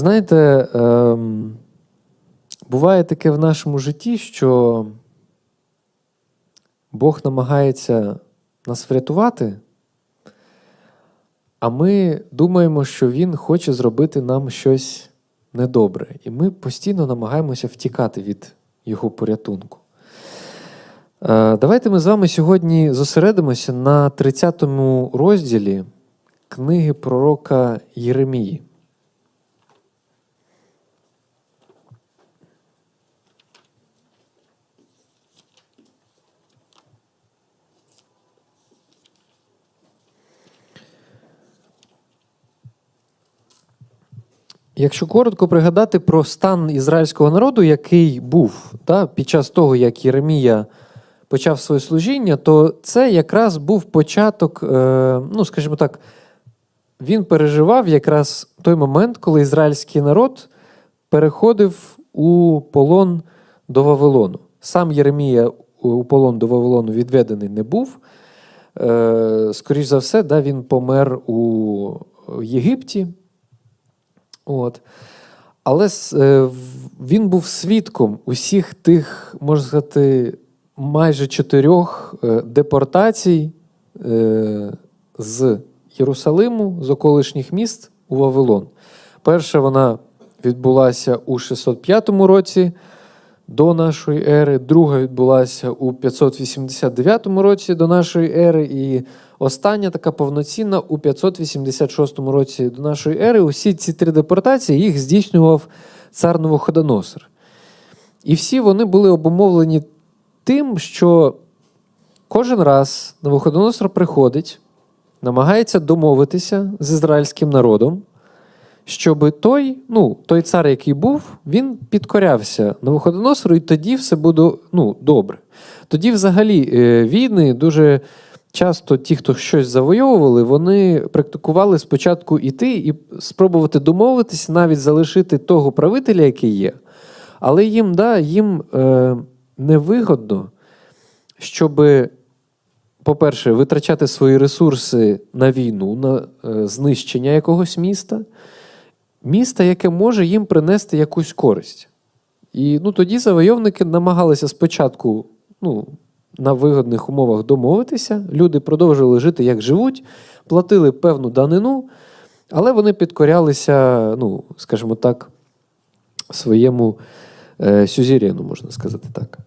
Знаєте, ем, буває таке в нашому житті, що Бог намагається нас врятувати, а ми думаємо, що Він хоче зробити нам щось недобре. І ми постійно намагаємося втікати від Його порятунку. Е, Давайте ми з вами сьогодні зосередимося на 30 розділі книги пророка Єремії. Якщо коротко пригадати про стан ізраїльського народу, який був та, під час того, як Єремія почав своє служіння, то це якраз був початок, е, ну, скажімо так, він переживав якраз той момент, коли ізраїльський народ переходив у полон до Вавилону. Сам Єремія у полон до Вавилону відведений не був. Е, Скоріш за все, да, він помер у Єгипті. От. Але е, він був свідком усіх тих, можна сказати, майже чотирьох е, депортацій е, з Єрусалиму, з околишніх міст у Вавилон. Перша вона відбулася у 605 році до нашої ери, друга відбулася у 589 році до нашої ери, і остання така повноцінна у 586 році до нашої ери. Усі ці три депортації їх здійснював цар Новоходоносор. І всі вони були обумовлені тим, що кожен раз Новоходоносор приходить, намагається домовитися з ізраїльським народом, щоб той, ну, той цар, який був, він підкорявся Новоходоносору, і тоді все буде ну, добре. Тоді, взагалі, е, війни дуже часто ті, хто щось завойовували, вони практикували спочатку іти і спробувати домовитися, навіть залишити того правителя, який є. Але їм, да, їм е, невигодно, щоб, по-перше, витрачати свої ресурси на війну, на е, знищення якогось міста, міста, яке може їм принести якусь користь. І ну, тоді завойовники намагалися спочатку ну, на вигодних умовах домовитися. Люди продовжували жити, як живуть, платили певну данину, але вони підкорялися, ну, скажімо так, своєму е, сюзеріну, можна сказати так.